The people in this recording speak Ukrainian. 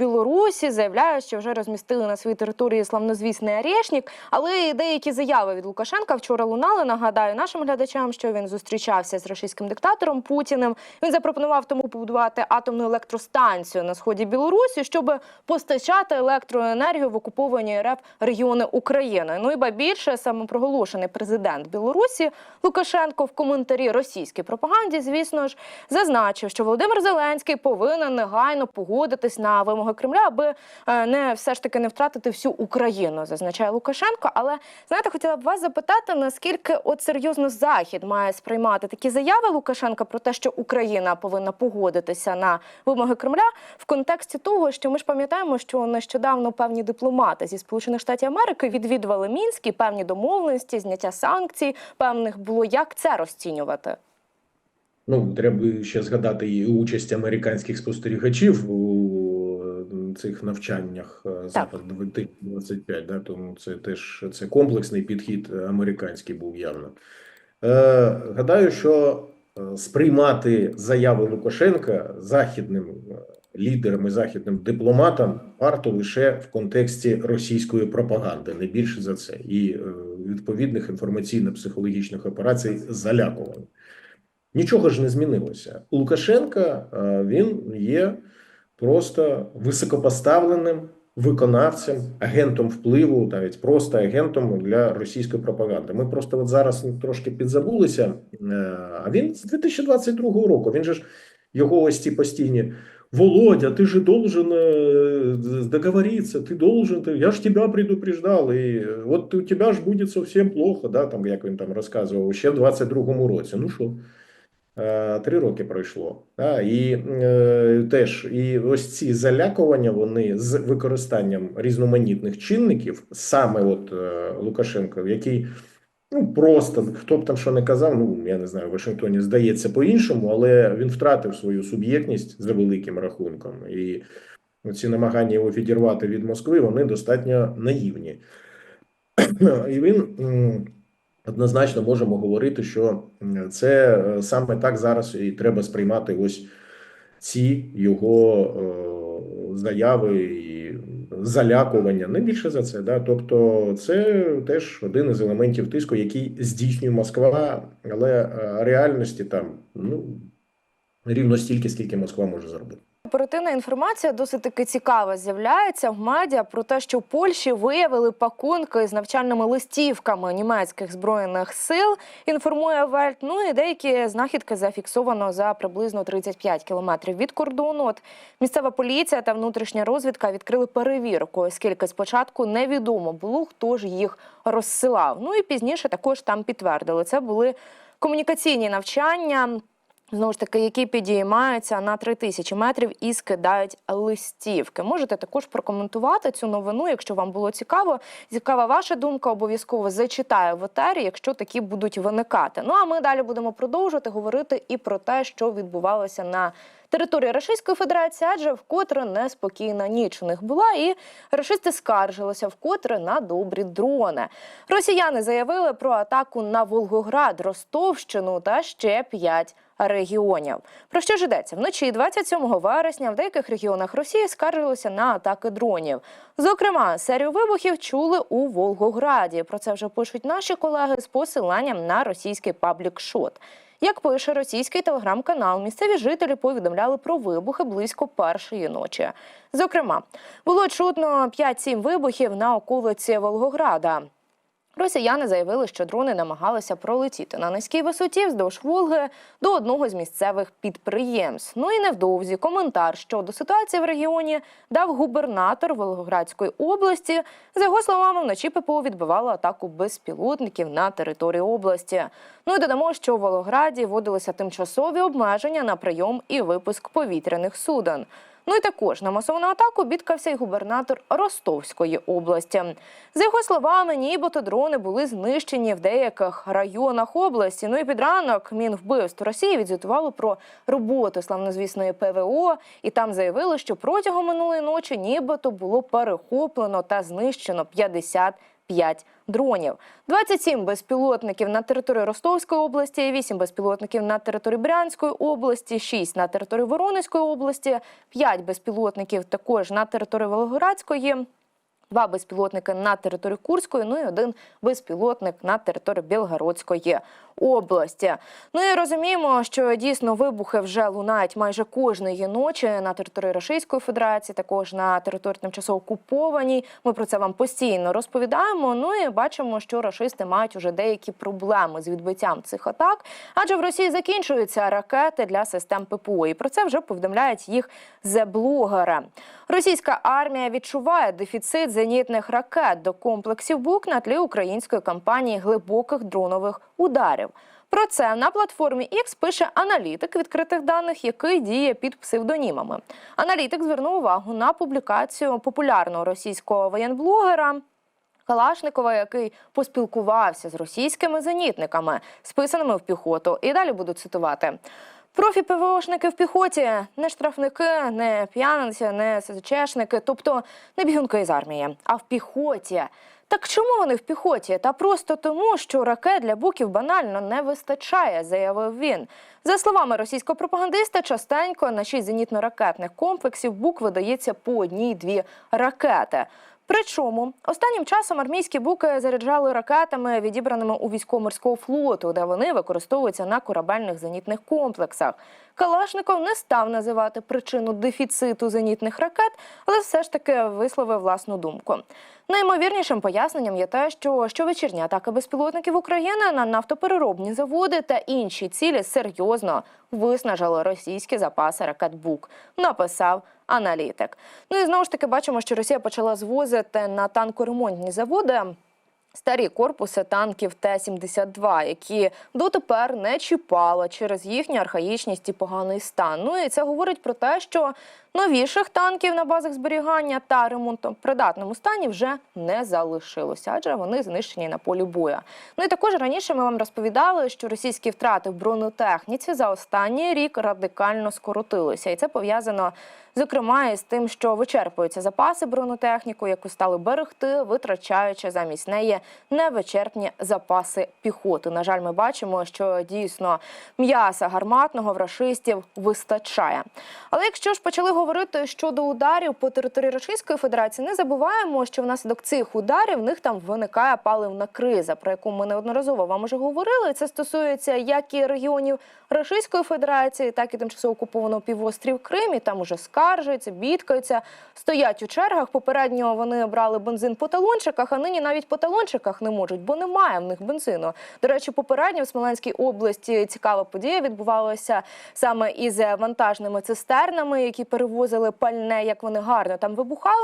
Білорусі заявляють, що вже розмістили на своїй території славнозвісний Арешнік. Але і деякі заяви від Лукашенка вчора лунали. Нагадаю нашим глядачам, що він зустрічався з російським диктатором Путіним. Він запропонував тому побудувати атомну електростанцію на сході Білорусі, щоб постачати електроенергію в окуповані РФ регіони України. Ну і ба більше самопроголошений президент Білорусі Лукашенко в коментарі російській пропаганді, звісно ж, зазначив, що Володимир Зеленський повинен негайно погодитись на вимоги Кремля, аби е, не все ж таки не втратити всю Україну, зазначає Лукашенко. Але знаєте, хотіла б вас запитати, наскільки от серйозно Захід має сприймати такі заяви Лукашенка про те, що Україна повинна погодитися на вимоги Кремля в контексті того, що ми ж пам'ятаємо, що нещодавно певні дипломати зі Сполучених Штатів Америки відвідували Мінськ і певні домовленості, зняття санкцій певних було. Як це розцінювати? Ну, треба ще згадати і участь американських спостерігачів у цих навчаннях е, Запад 2025, да, тому це теж це комплексний підхід американський був явно. Е, гадаю, що е, сприймати заяви Лукашенка західним е, лідерам і західним дипломатам варто лише в контексті російської пропаганди, не більше за це, і е, відповідних інформаційно-психологічних операцій залякування. Нічого ж не змінилося. Лукашенка е, він є просто високопоставленим виконавцем, агентом впливу, навіть просто агентом для російської пропаганди. Ми просто от зараз трошки підзабулися. е, А він з 2022 року. Він же ж його ось ці постійні. Володя, ты же должен э, договориться, ты должен, ты, я ж тебя предупреждал, і от у тебя ж буде совсем плохо, да, там, як він там розказував, ще в 22-му році. Ну що, Е, Три роки пройшло. Да? І е, теж і ось ці залякування вони з використанням різноманітних чинників, саме от е, Лукашенко, який ну просто хто б там що не казав, ну я не знаю, в Вашингтоні здається по-іншому, але він втратив свою суб'єктність за великим рахунком. І ці намагання його відірвати від Москви, вони достатньо наївні. І він. Однозначно можемо говорити, що це е, саме так зараз і треба сприймати ось ці його е, заяви і залякування. Не більше за це. Да? Тобто, це теж один із елементів тиску, який здійснює Москва, але е, реальності там ну рівно стільки, скільки Москва може зробити. Оперативна інформація досить таки цікава з'являється в медіа про те, що в Польщі виявили пакунки з навчальними листівками німецьких збройних сил. Інформує Вельт. Ну і деякі знахідки зафіксовано за приблизно 35 кілометрів від кордону. От місцева поліція та внутрішня розвідка відкрили перевірку, оскільки спочатку невідомо було, хто ж їх розсилав. Ну і пізніше також там підтвердили. Це були комунікаційні навчання. Знову ж таки, які підіймаються на 3 тисячі метрів і скидають листівки. Можете також прокоментувати цю новину, якщо вам було цікаво. Цікава ваша думка, обов'язково зачитаю в етері, якщо такі будуть виникати. Ну а ми далі будемо продовжувати говорити і про те, що відбувалося на території Російської Федерації, адже вкотре неспокійна ніч у них була, і рашисти скаржилися вкотре на добрі дрони. Росіяни заявили про атаку на Волгоград, Ростовщину та ще п'ять регіонів. Про що ж йдеться? Вночі 27 вересня в деяких регіонах Росії скаржилися на атаки дронів. Зокрема, серію вибухів чули у Волгограді. Про це вже пишуть наші колеги з посиланням на російський паблік Шот. Як пише російський телеграм-канал, місцеві жителі повідомляли про вибухи близько першої ночі. Зокрема, було чутно 5-7 вибухів на околиці Волгограда. Росіяни заявили, що дрони намагалися пролетіти на низькій висоті вздовж Волги до одного з місцевих підприємств. Ну і невдовзі коментар щодо ситуації в регіоні дав губернатор Волгоградської області. За його словами, вночі ППО відбивало атаку безпілотників на території області. Ну і додамо, що у Волгограді вводилися тимчасові обмеження на прийом і випуск повітряних суден. Ну і також на масовану атаку бідкався й губернатор Ростовської області. За його словами, нібито дрони були знищені в деяких районах області. Ну і під ранок Мінвбивств Росії відзвітувало про роботу славнозвісної ПВО, і там заявили, що протягом минулої ночі нібито було перехоплено та знищено 50 5 дронів, 27 безпілотників на території Ростовської області, 8 безпілотників на території Брянської області, 6 на території Воронезької області, 5 безпілотників також на території Волгоградської. Два безпілотники на території Курської, ну і один безпілотник на території Білгородської області. Ну і розуміємо, що дійсно вибухи вже лунають майже кожної ночі на території Російської Федерації, також на території тимчасово окупованій. Ми про це вам постійно розповідаємо. Ну і бачимо, що рашисти мають уже деякі проблеми з відбиттям цих атак, адже в Росії закінчуються ракети для систем ППО. І про це вже повідомляють їх зеблогери. Російська армія відчуває дефіцит зенітних ракет до комплексів БУК на тлі української кампанії глибоких дронових ударів. Про це на платформі X пише аналітик відкритих даних, який діє під псевдонімами. Аналітик звернув увагу на публікацію популярного російського воєнблогера Калашникова, який поспілкувався з російськими зенітниками, списаними в піхоту. І далі буду цитувати. Профі ПВОшники в піхоті, не штрафники, не п'яниці, не СЗЧшники, тобто не бігунки із армії, а в піхоті. Так чому вони в піхоті? Та просто тому, що ракет для буків банально не вистачає, заявив він. За словами російського пропагандиста, частенько на шість зенітно-ракетних комплексів бук видається по одній-дві ракети. Причому останнім часом армійські буки заряджали ракетами, відібраними у військово-морського флоту, де вони використовуються на корабельних зенітних комплексах. Калашников не став називати причину дефіциту зенітних ракет, але все ж таки висловив власну думку. Найімовірнішим поясненням є те, що щовечірні атаки безпілотників України на нафтопереробні заводи та інші цілі серйозно виснажили російські запаси ракет БУК, написав аналітик. Ну і знову ж таки бачимо, що Росія почала звозити на танкоремонтні заводи. Старі корпуси танків Т-72, які дотепер не чіпала через їхню архаїчність і поганий стан. Ну і це говорить про те, що новіших танків на базах зберігання та ремонту придатному стані вже не залишилося, адже вони знищені на полі бою. Ну і також раніше ми вам розповідали, що російські втрати в бронетехніці за останній рік радикально скоротилися, і це пов'язано зокрема із тим, що вичерпуються запаси бронетехніку, яку стали берегти, витрачаючи замість неї невичерпні запаси піхоти. На жаль, ми бачимо, що дійсно м'яса гарматного в рашистів вистачає. Але якщо ж почали говорити щодо ударів по території Російської Федерації, не забуваємо, що внаслідок цих ударів в них там виникає паливна криза, про яку ми неодноразово вам уже говорили. Це стосується як і регіонів Російської Федерації, так і тимчасово окупованого півострів Крим. І там уже скаржаться, бідкаються, стоять у чергах. Попередньо вони брали бензин по талончиках, а нині навіть по талончиках не можуть, бо немає в них бензину. До речі, попередньо в Смоленській області цікава подія відбувалася саме із вантажними цистернами, які перевозили пальне, як вони гарно там вибухали.